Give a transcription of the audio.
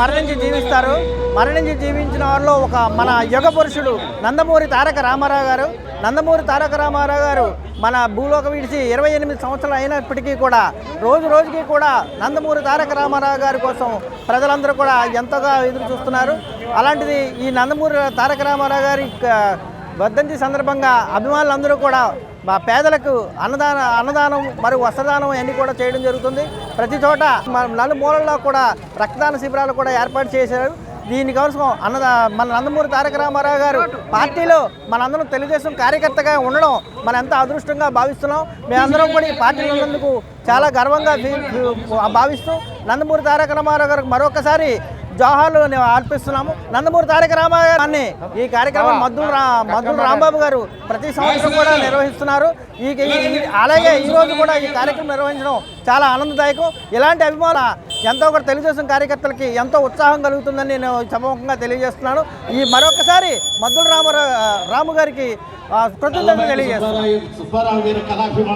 మరణించి జీవిస్తారు. మరణించి జీవించిన వారిలో ఒక మన యుగ పురుషుడు నందమూరి తారక రామారావు గారు. నందమూరి తారక రామారావు గారు మన భూలోక విడిచి ఇరవై ఎనిమిది సంవత్సరాలు అయినప్పటికీ కూడా రోజు రోజుకి కూడా నందమూరి తారక రామారావు గారి కోసం ప్రజలందరూ కూడా ఎంతగా ఎదురు చూస్తున్నారు. అలాంటిది ఈ నందమూరి తారక రామారావు గారి బద్దంతి వర్ధంతి సందర్భంగా అభిమానులందరూ కూడా మా పేదలకు అన్నదాన అన్నదానం మరియు వస్త్రదానం అన్నీ కూడా చేయడం జరుగుతుంది. ప్రతి చోట నలుమూలల్లో కూడా రక్తదాన శిబిరాలు కూడా ఏర్పాటు చేశారు. దీనికోసం అన్నదా మన నందమూరి తారక రామారావు గారు పార్టీలో మనందరం తెలుగుదేశం కార్యకర్తగా ఉండడం మన ఎంత అదృష్టంగా భావిస్తున్నాం. మేమందరం కూడా ఈ పార్టీలో ఉన్నందుకు చాలా గర్వంగా భావిస్తూ నందమూరి తారక రామారావు గారికి మరొకసారి జోహార్లు నేను అర్పిస్తున్నాము నందమూరి తారక రామారావు గారిని ఈ కార్యక్రమం మద్దుల రా మద్దుల రాంబాబు గారు ప్రతి సంవత్సరం కూడా నిర్వహిస్తున్నారు. ఈ అలాగే ఈ రోజు కూడా ఈ కార్యక్రమం నిర్వహించడం చాలా ఆనందదాయకం. ఇలాంటి అభిమాన ఎంతో కూడా తెలుగుదేశం కార్యకర్తలకి ఎంతో ఉత్సాహం కలుగుతుందని నేను సభముఖంగా తెలియజేస్తున్నాను. ఈ మరొకసారి మద్దుల రామారావు రాము గారికి కృతజ్ఞతలు తెలియజేస్తున్నాను.